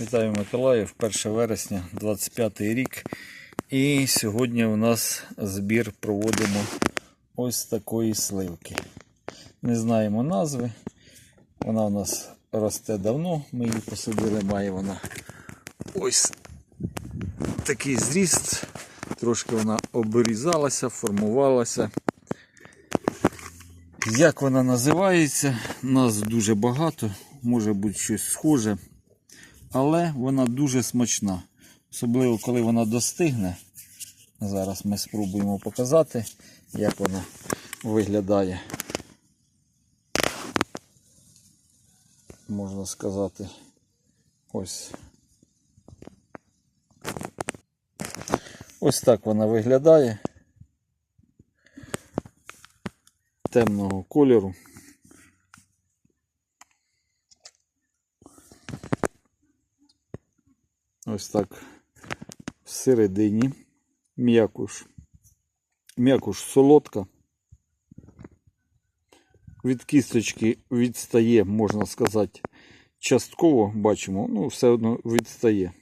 Вітаю Миколаїв, 1 вересня, 25 рік. І сьогодні у нас збір проводимо ось такої сливки. Не знаємо назви. Вона у нас росте давно. Ми її посадили, має вона ось такий зріст. Трошки вона обрізалася, формувалася. Як вона називається? Нас дуже багато, може бути щось схоже але вона дуже смачна. Особливо, коли вона достигне. Зараз ми спробуємо показати, як вона виглядає. Можна сказати, ось. Ось так вона виглядає. Темного кольору. Ось так всередині. М'якуш. М'якуш солодка. Від кісточки відстає, можна сказати, частково бачимо, ну, все одно відстає.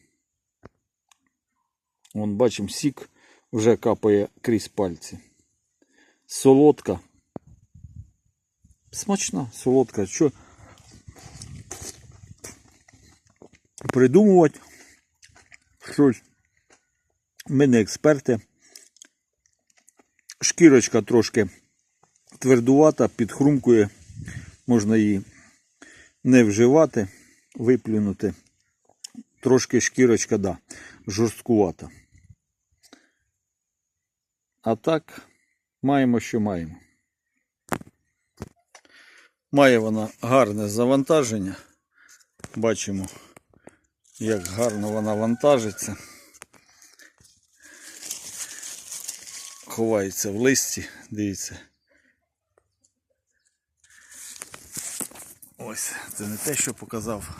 Вон бачимо, сік вже капає крізь пальці. Солодка. Смачна, солодка. Що придумувати? Щось. Ми не експерти. Шкірочка трошки твердувата, підхрумкує. Можна її не вживати, виплюнути. Трошки шкірочка, да, жорсткувата. А так, маємо, що маємо. Має вона гарне завантаження. Бачимо як гарно вона вантажиться. Ховається в листі, дивіться. Ось, це не те, що показав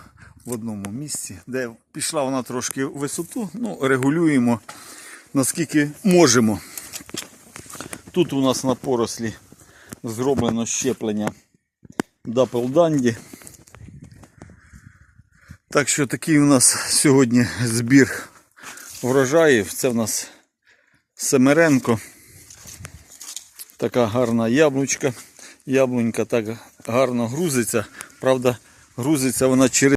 в одному місці, де пішла вона трошки в висоту, ну, регулюємо наскільки можемо. Тут у нас на порослі зроблено щеплення Дапелданді. Так що такий у нас сьогодні збір врожаїв. Це в нас Семеренко. Така гарна яблучка. Яблунька так гарно грузиться. Правда, грузиться вона через